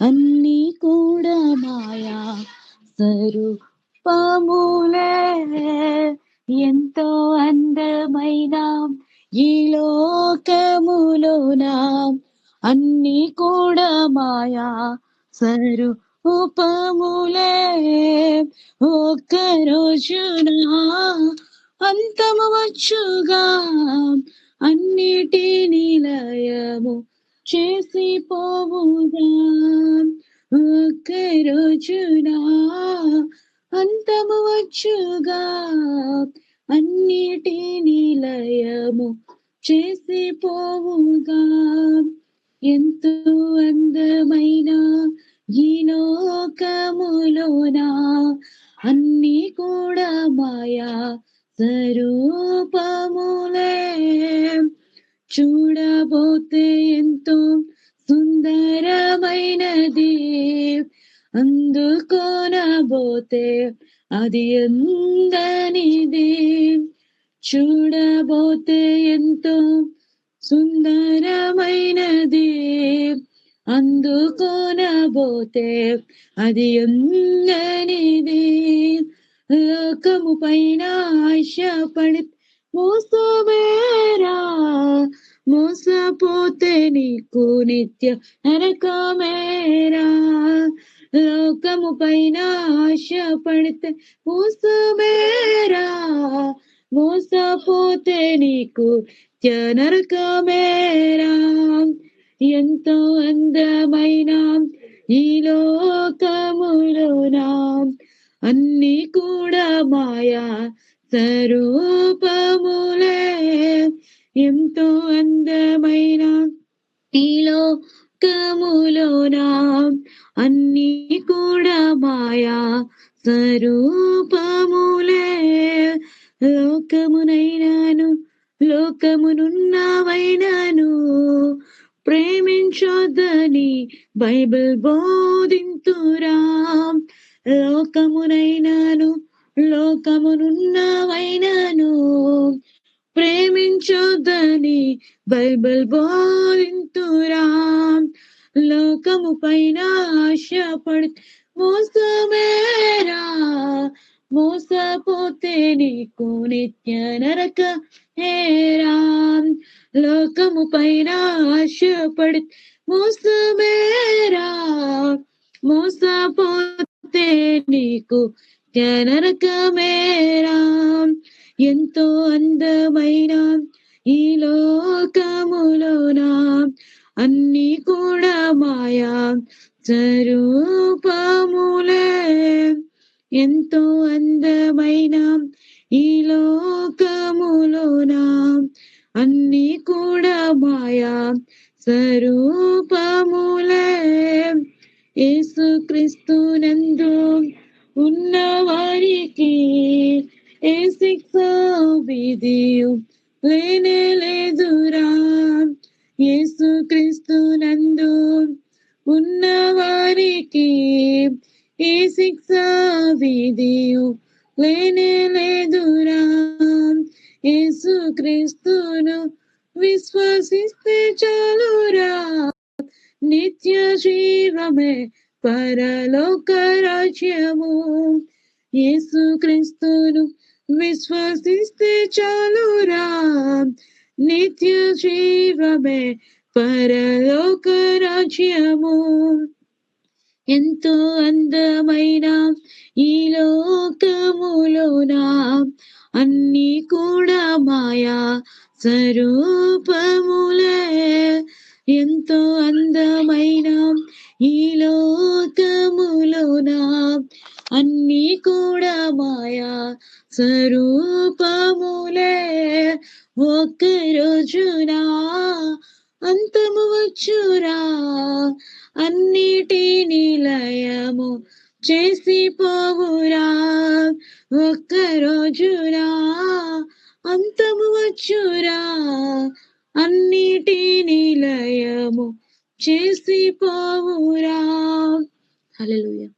అన్ని కూడా మాయా స్వరూపములే. ఎంతో అందమైన ఈ లోకములోన? అన్ని కూడా మాయా స్వరూపములే. ఒక్క రోజున అంతము వచ్చుగా? అన్నిటి అంతము అన్నిటి నిలయము చేసి పోవుగా. ఎంతో అందమైన ఈ లోకములోనా? అన్ని కూడా మాయా స్వరూపములే. చూడబోతే ఎంతో సుందరమైనది. అందుకోనబోతే అది ఎందనిది? చూడబోతే ఎంతో సుందరమైనది. అందుకోనబోతే అది ఎందనిది? లోకము పైన ఆశపడి మోసమేరా? మోసపోతే నీకు నిత్య నరకమేరా? లోకము పైన ఆశ పడితే మోసమేరా? మూసపోతే నీకు నరకమేరా ఎంతో అందమైన ఈ లోకములోనా? అన్ని కూడా మాయా స్వరూపములే. ఎంతో అందమైన ఈ లోకములోనా? అన్ని కూడా మాయా స్వరూపములే. లోకమునైనాను లోకమునున్నావైనాను ప్రేమించొద్దని బైబిల్ బోధింతురా. లోకమునైనాను లోకమునున్నావైనాను ప్రేమించొద్దని బైబిల్ బోధింతురా. లోకము పైన ఆశపడి మోసమేరా మోసపోతే నీకు నిత్య నరక హేరా. లోకము పైన ఆశపడి మోసమేరా మోసపోతే నీకు నరకమేరా ఎంతో అందమైన ఈ లోకములోనా అన్ని కూడా మాయా స్వరూపములే. ఎంతో అందమైన ఈ లోకములోనా? అన్ని కూడా మాయా స్వరూపములే. యేసు క్రీస్తునందు ఉన్న వారికి ఏ శిక్ష విధియు లేనే యేసు క్రీస్తునందు ఉన్న వారికి ఏ శిక్ష విధియు లేనే లేదురా. యేసు క్రీస్తును విశ్వసిస్తే చాలురా. నిత్య జీవమే పరలోక రాజ్యము. యేసు క్రీస్తును విశ్వసిస్తే చాలురా. నిత్య జీవమే పరలోక రాజ్యము ఎంతో అందమైన ఈ లోకములోన? అన్ని కూడా మాయా స్వరూపములే. ఎంతో అందమైన ఈ లోకములోన? అన్ని కూడా మాయా స్వరూపములే. ఒక్క రోజునా అంతము వచ్చురా? అన్నిటి నిలయము చేసి పోవురా? ఒక్క రోజురా అంతము వచ్చురా? అన్నిటి నిలయము చేసి పోవురా? హలో